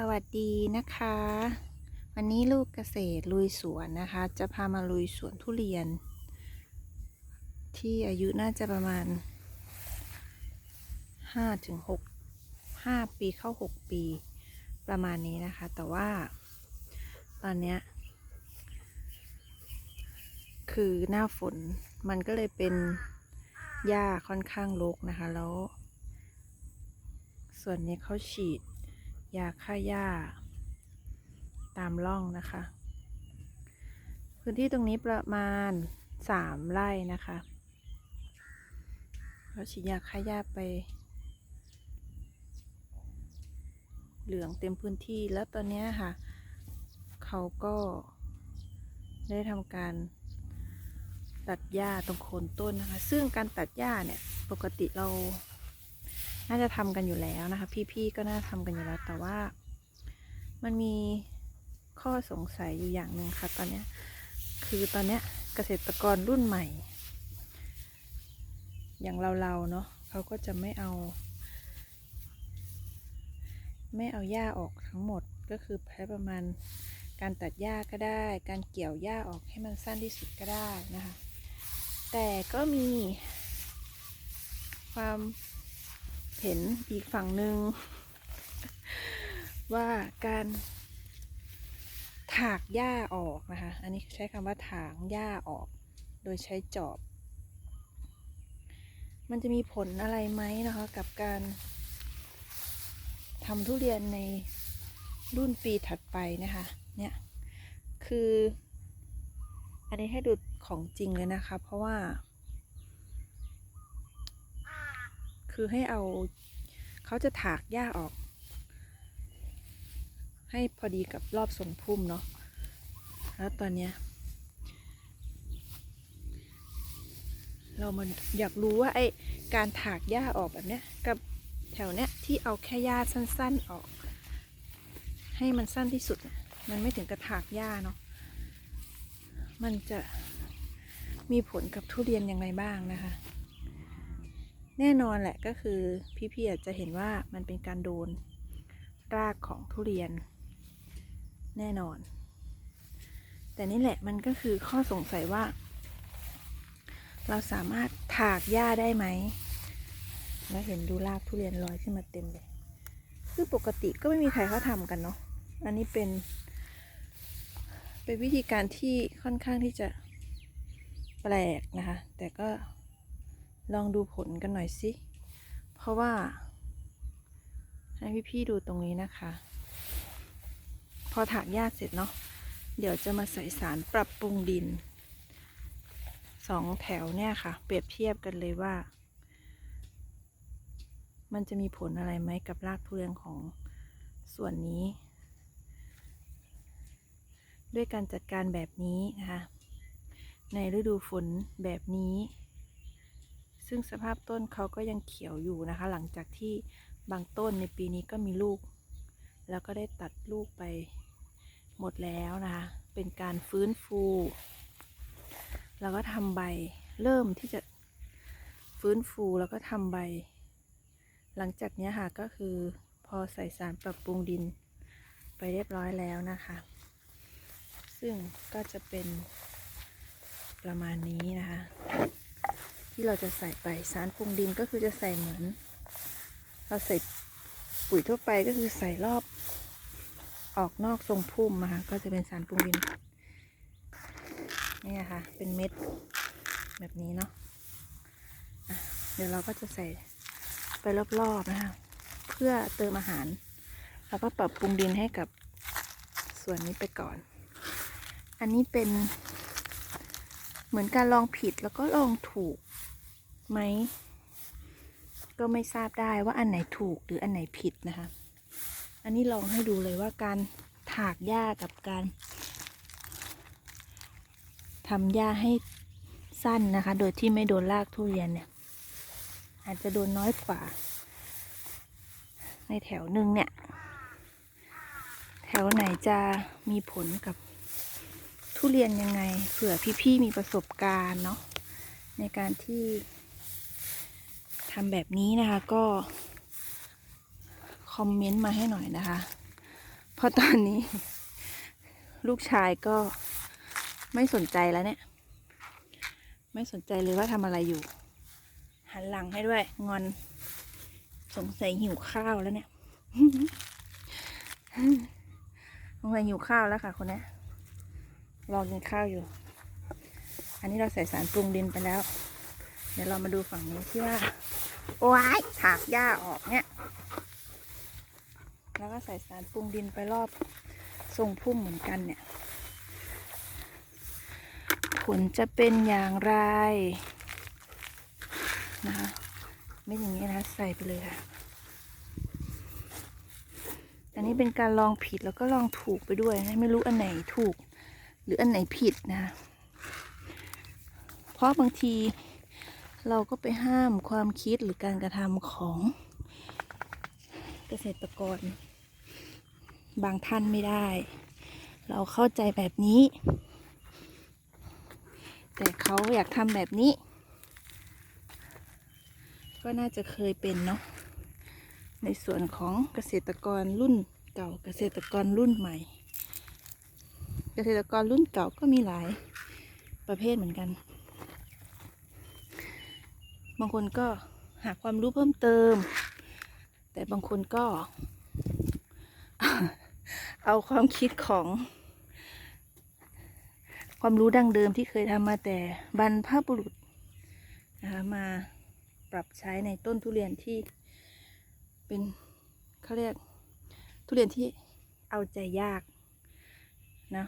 สวัสดีนะคะ วันนี้ลูกเกษตรลุยสวนนะคะ จะพามาลุยสวนทุเรียน ที่อายุน่าจะประมาณ5ถึง6 5ปีเข้า 6 ปีประมาณนี้นะคะ แต่ว่าตอนเนี้ยคือหน้าฝนมันก็เลยเป็นหญ้าค่อนข้างรกนะคะ แล้ว ส่วนนี้เขาฉีด ยาฆ่าหญ้า ตามร่องนะคะ พื้นที่ตรงนี้ประมาณสามไร่นะคะเราฉีดยาฆ่าหญ้าไป เหลืองเต็มพื้นที่แล้วตอนนี้ค่ะ เขาก็ได้ทำการตัดหญ้าตรงโคนต้นนะคะ ซึ่งการตัดหญ้าเนี่ย ปกติเรา น่าจะทำกันอยู่แล้วนะคะ พี่ๆก็น่าทำกันอยู่แล้ว แต่ว่ามันมีข้อสงสัยอยู่อย่างหนึ่งค่ะตอนเนี้ยคือตอนเนี้ยเกษตรกรรุ่นใหม่ อย่างเราๆเนาะเขาก็จะไม่เอา ไม่เอาหญ้าออกทั้งหมดก็คือใช้ประมาณการตัดหญ้าก็ได้ การเกี่ยวหญ้าออกให้มันสั้นที่สุดก็ได้นะคะ แต่ก็มีความ เห็นอีกฝั่งหนึ่งว่าการถากหญ้าออกนะคะ อันนี้ใช้คำว่าถางหญ้าออก โดยใช้จอบ มันจะมีผลอะไรไหมนะคะ กับการทำทุเรียนในรุ่นปีถัดไปนะคะ เนี่ย คือ อันนี้ให้ดูของจริงเลยนะคะ เพราะว่า คือให้เอาเขาจะถากหญ้าออก ให้พอดีกับรอบทรงพุ่มเนาะแล้วตอนเนี้ยเรามันอยากรู้ว่าไอการถากหญ้าออกแบบเนี้ยกับแถวเนี้ยที่เอาแค่หญ้าสั้น ๆออก ให้มันสั้นที่สุด มันไม่ถึงกระถากหญ้าเนาะมันจะมีผลกับทุเรียนยังไงบ้างนะคะ แน่นอนแหละก็คือพี่ๆอาจจะเห็นว่ามันเป็นการโดนรากของทุเรียน แน่นอน แต่นี่แหละมันก็คือข้อสงสัยว่า เราสามารถถากหญ้าได้ไหม แล้วเห็นดูรากทุเรียนลอยขึ้นมาเต็มเลย คือปกติก็ไม่มีใครเขาทำกันเนาะอันนี้เป็น เป็นวิธีการที่ค่อนข้างที่จะแปลกนะคะ แต่ก็ ลองดูผลกันหน่อยสิ เพราะว่า ให้พี่ๆดูตรงนี้นะคะ พอถากหญ้าเสร็จเนาะ เดี๋ยวจะมาใส่สารปรับปรุงดิน สองแถวเนี่ยค่ะ เปรียบเทียบกันเลยว่า มันจะมีผลอะไรไหมกับรากทุเรียนของส่วนนี้ ด้วยการจัดการแบบนี้นะคะ ในฤดูฝนแบบนี้ ซึ่งสภาพต้นเขาก็ยังเขียวอยู่นะคะ หลังจากที่บางต้นในปีนี้ก็มีลูก แล้วก็ได้ตัดลูกไปหมดแล้วนะคะ เป็นการฟื้นฟู แล้วก็ทำใบเริ่มที่จะฟื้นฟูแล้วก็ทำใบ หลังจากนี้ค่ะก็คือพอใส่สารปรับปรุงดินไปเรียบร้อยแล้วนะคะ ซึ่งก็จะเป็นประมาณนี้นะคะ ที่เราจะใส่ไปสารปรุงดินก็คือจะใส่เหมือน เราใส่ปุ๋ยทั่วไปก็คือใส่รอบออกนอกทรงพุ่มนะคะก็จะเป็นสารปรุงดินนี่ค่ะ เป็นเม็ดแบบนี้เนาะะเดี๋ยวเราก็จะใส่ไปรอบๆนะคะเพื่อเติมอาหาร แล้วก็ปรับปรุงดินให้กับส่วนนี้ไปก่อน อันนี้เป็นเหมือนการลองผิดแล้วก็ลองถูก ไหม ก็ไม่ทราบได้ว่าอันไหนถูกหรืออันไหนผิดนะคะ อันนี้ลองให้ดูเลยว่าการถากหญ้ากับการทำหญ้าให้สั้นนะคะ โดยที่ไม่โดนรากทุเรียนเนี่ย อาจจะโดนน้อยกว่า ในแถวหนึ่งเนี่ย แถวไหนจะมีผลกับทุเรียนยังไงเผื่อพี่ๆมีประสบการณ์เนาะในการที่ ทำแบบนี้นะคะก็ คอมเมนต์มาให้หน่อยนะคะ เพราะตอนนี้ ลูกชายก็ไม่สนใจแล้วเนี่ย ไม่สนใจเลยว่าทำอะไรอยู่ หันหลังให้ด้วย งอน สงสัยหิวข้าวแล้วเนี่ยสงสัยหิวข้าวแล้วค่ะคนนี้รอกินข้าวอยู่ อันนี้เราใส่สารปรุงดินไปแล้ว เดี๋ยวเรามาดูฝั่งนี้ที่ว่า โอ้ยถากหญ้าออกเนี่ย แล้วก็ใส่สารปรุงดินไปรอบทรงพุ่มเหมือนกันเนี่ย ผลจะเป็นอย่างไรนะคะไม่อย่างนี้นะใส่ไปเลยค่ะอันนี้เป็นการลองผิดแล้วก็ลองถูกไปด้วยนะไม่รู้อันไหนถูก หรืออันไหนผิดนะ เพราะบางที เราก็ไปห้ามความคิดหรือการกระทำของเกษตรกร บางท่านไม่ได้ เราเข้าใจแบบนี้ แต่เขาอยากทำแบบนี้ ก็น่าจะเคยเป็นเนาะในส่วนของเกษตรกรรุ่นเก่าเกษตรกรรุ่นใหม่ เกษตรกรรุ่นเก่าก็มีหลายประเภทเหมือนกัน บางคนก็หาความรู้เพิ่มเติม แต่บางคนก็ เอาความคิดของ ความรู้ดั้งเดิมที่เคยทำมาแต่บรรพบุรุษนะคะมาปรับใช้ในต้นทุเรียนที่เป็นเขาเรียกทุเรียนที่เอาใจยากนะ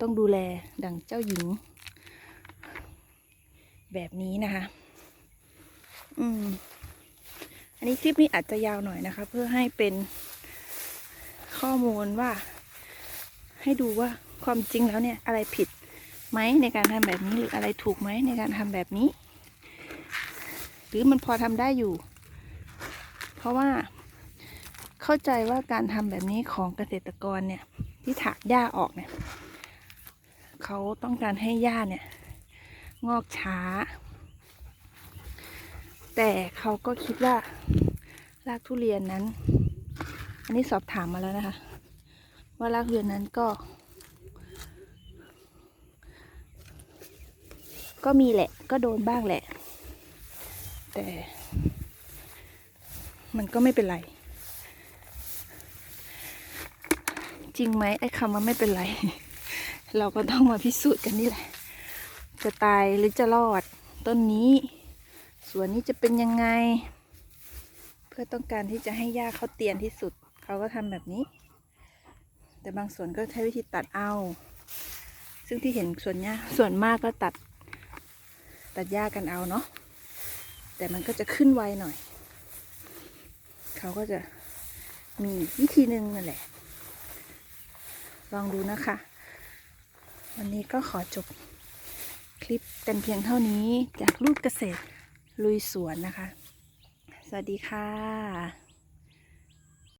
ต้องดูแลดังเจ้าหญิง แบบนี้นะคะ อืม อันนี้คลิปนี้อาจจะยาวหน่อยนะคะ เพื่อให้เป็นข้อมูลว่า ให้ดูว่าความจริงแล้วเนี่ย อะไรผิดไหมในการทำแบบนี้หรืออะไรถูกไหมในการทำแบบนี้ หรือมันพอทำได้อยู่ เพราะว่าเข้าใจว่าการทำแบบนี้ของเกษตรกรเนี่ย ที่ถากหญ้าออกเนี่ย เขาต้องการให้หญ้าเนี่ย งอกช้า แต่เขาก็คิดว่ารากทุเรียนนั้น อันนี้สอบถามมาแล้วนะคะ ว่ารากทุเรียนนั้นก็ ก็มีแหละ ก็โดนบ้างแหละ แต่ มันก็ไม่เป็นไร จริงไหมไอ้คำว่าไม่เป็นไร เราก็ต้องมาพิสูจน์กันนี่แหละ จะตายหรือจะรอด ต้นนี้ส่วนนี้จะเป็นยังไง เพื่อต้องการที่จะให้หญ้าเขาเตียนที่สุด เขาก็ทำแบบนี้ แต่บางส่วนก็ใช้วิธีตัดเอา ซึ่งที่เห็นส่วนหญ้าส่วนมากก็ตัด ตัดหญ้ากันเอาเนาะแต่มันก็จะขึ้นไวหน่อย เขาก็จะมีวิธีหนึ่งนั่นแหละ ลองดูนะคะ วันนี้ก็ขอจบ คลิปกันเพียงเท่านี้จากรูปเกษตรลุยสวนนะคะ สวัสดีค่ะ